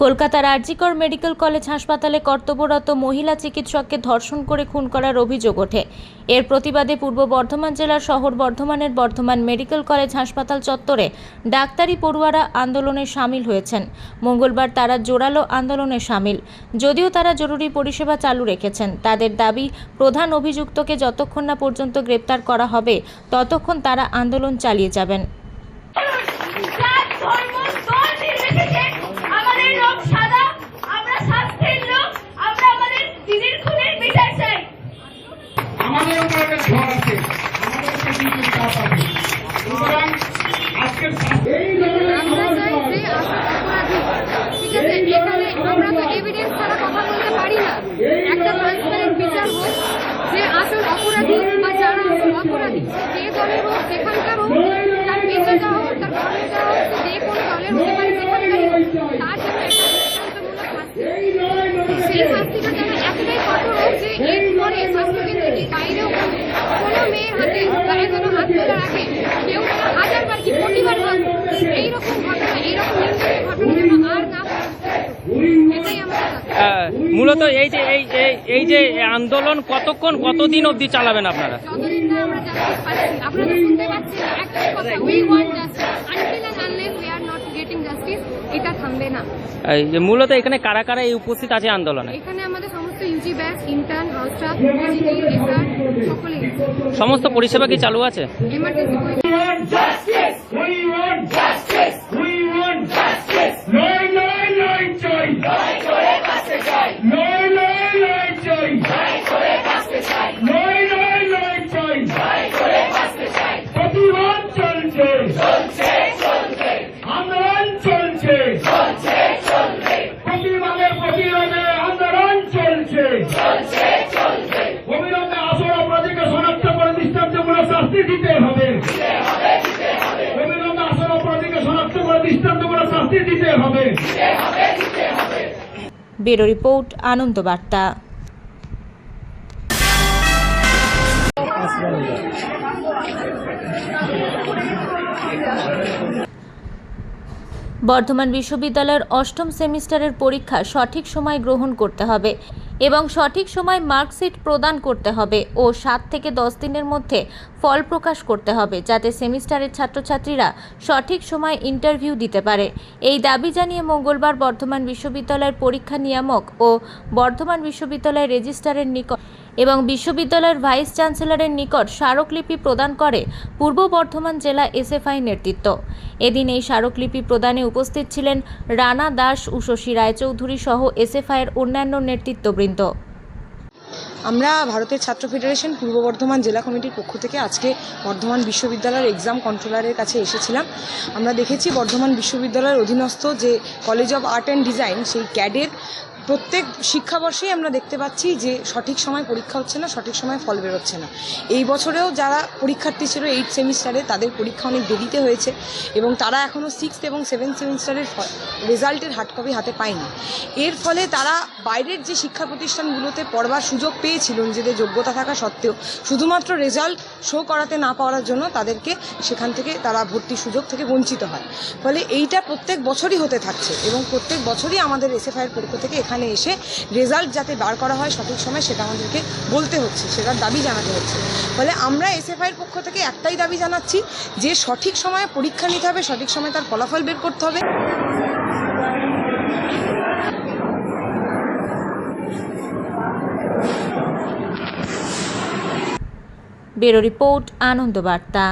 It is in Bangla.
কলকাতার আরজিকর মেডিকেল কলেজ হাসপাতালে কর্তব্যরত মহিলা চিকিৎসককে ধর্ষণ করে খুন করার অভিযোগ ওঠে। এর প্রতিবাদে পূর্ব বর্ধমান জেলার শহর বর্ধমানের বর্ধমান মেডিকেল কলেজ হাসপাতাল চত্বরে ডাক্তারি পড়ুয়ারা আন্দোলনে সামিল হয়েছেন। মঙ্গলবার তারা জোরালো আন্দোলনে সামিল। যদিও তারা জরুরি পরিষেবা চালু রেখেছেন, তাদের দাবি, প্রধান অভিযুক্তকে যতক্ষণ না পর্যন্ত গ্রেপ্তার করা হবে, ততক্ষণ তারা আন্দোলন চালিয়ে যাবেন। আমরা তো এভিডেন্স ছাড়া কথা বলতে পারি না একটা ট্রান্সপারেন্ট বিচার হোক যে আসল অপরাধী বা যারা আসল অপরাধী যে দলের হোক যেখানকার হোক তার পেশা হোক তার কর্ম হোক যে কোনো দলের হতে পারে যেখানকারই হোক তার জন্য একটা শাস্তি সেই শাস্তিটা যেন এতটাই কঠোর হোক যে এরপরে স্বাস্থ্যকেন্দ্র কি বাইরেও কোনো মেয়ের হাতে গায়ে কোনো কেউ যেন হাজার বার কি হোক এইরকম ঘটনা এইরকম ঘটনা আর না মূলত এই যে এই এই- যে আন্দোলন কতক্ষণ কতদিন অবধি চালাবেন আপনারা? মূলত এখানে কারা কারা এই উপস্থিত আছে আন্দোলনে? এখানে আমাদের UG batch intern house staff PGT SR সকলেই সমস্ত পরিষেবা কি চালু আছে? এমার্জেন্সি শাস্তি দিতে হবে। ব্যুরো রিপোর্ট, আনন্দ বার্তা। বর্ধমান বিশ্ববিদ্যালয়ের অষ্টম সেমিস্টারের পরীক্ষা সঠিক সময় গ্রহণ করতে হবে। এবং সঠিক সময় মার্কশিট প্রদান করতে হবে ও সাত থেকে দশ দিনের মধ্যে ফল প্রকাশ করতে হবে যাতে সেমিস্টারের ছাত্রছাত্রীরা সঠিক সময় ইন্টারভিউ দিতে পারে। এই দাবি জানিয়ে মঙ্গলবার বর্ধমান বিশ্ববিদ্যালয়ের পরীক্ষা নিয়ামক ও বর্ধমান বিশ্ববিদ্যালয়ের রেজিস্ট্রারের নিকট এবং বিশ্ববিদ্যালয়ের ভাইস চ্যান্সেলরের নিকট স্মারকলিপি প্রদান করে পূর্ব বর্ধমান জেলা এসএফআই নেতৃত্ব। এদিন এই স্মারকলিপি প্রদানে উপস্থিত ছিলেন রানা দাস উষসী রায়চৌধুরী সহ এসএফআইয়ের অন্যান্য নেতৃত্ববৃন্দ আমরা ভারতের ছাত্র ফেডারেশন পূর্ব বর্ধমান জেলা কমিটির পক্ষ থেকে আজকে বর্ধমান বিশ্ববিদ্যালয়ের এক্সাম কন্ট্রোলারের কাছে এসেছিলাম। আমরা দেখেছি বর্ধমান বিশ্ববিদ্যালয়ের অধীনস্থ যে college of art and design সেই ক্যাডের প্রত্যেক শিক্ষাবর্ষেই আমরা দেখতে পাচ্ছি যে সঠিক সময় পরীক্ষা হচ্ছে না, সঠিক সময় ফল বেরোচ্ছে না। এই বছরেও যারা পরীক্ষার্থী ছিল এইট সেমিস্টারে তাদের পরীক্ষা অনেক দেরিতে হয়েছে এবং তারা এখনও সিক্স এবং সেভেন সেমিস্টারের রেজাল্টের হার্ড কপি হাতে পায়নি। এর ফলে তারা বাইরের যে শিক্ষা প্রতিষ্ঠানগুলোতে পড়বার সুযোগ পেয়েছিল, নিজেদের যোগ্যতা থাকা সত্ত্বেও, শুধুমাত্র রেজাল্ট শো করাতে না পাওয়ার জন্য তাদেরকে সেখান থেকে তারা ভর্তির সুযোগ থেকে বঞ্চিত হয়। ফলে এইটা প্রত্যেক বছরই হতে থাকছে এবং প্রত্যেক বছরই আমাদের এসএফআইয়ের পক্ষ থেকে এখানে এসে রেজাল্ট যাতে বার করা হয় সঠিক সময় সেটা আমাদেরকে বলতে হচ্ছে, সেটার দাবি জানাতে হচ্ছে। ফলে আমরা এসএফআইয়ের পক্ষ থেকে একটাই দাবি জানাচ্ছি যে সঠিক সময়ে পরীক্ষা নিতে হবে, সঠিক সময়ে তার ফলাফল বের করতে হবে। ব্যুরো রিপোর্ট, আনন্দ বার্তা।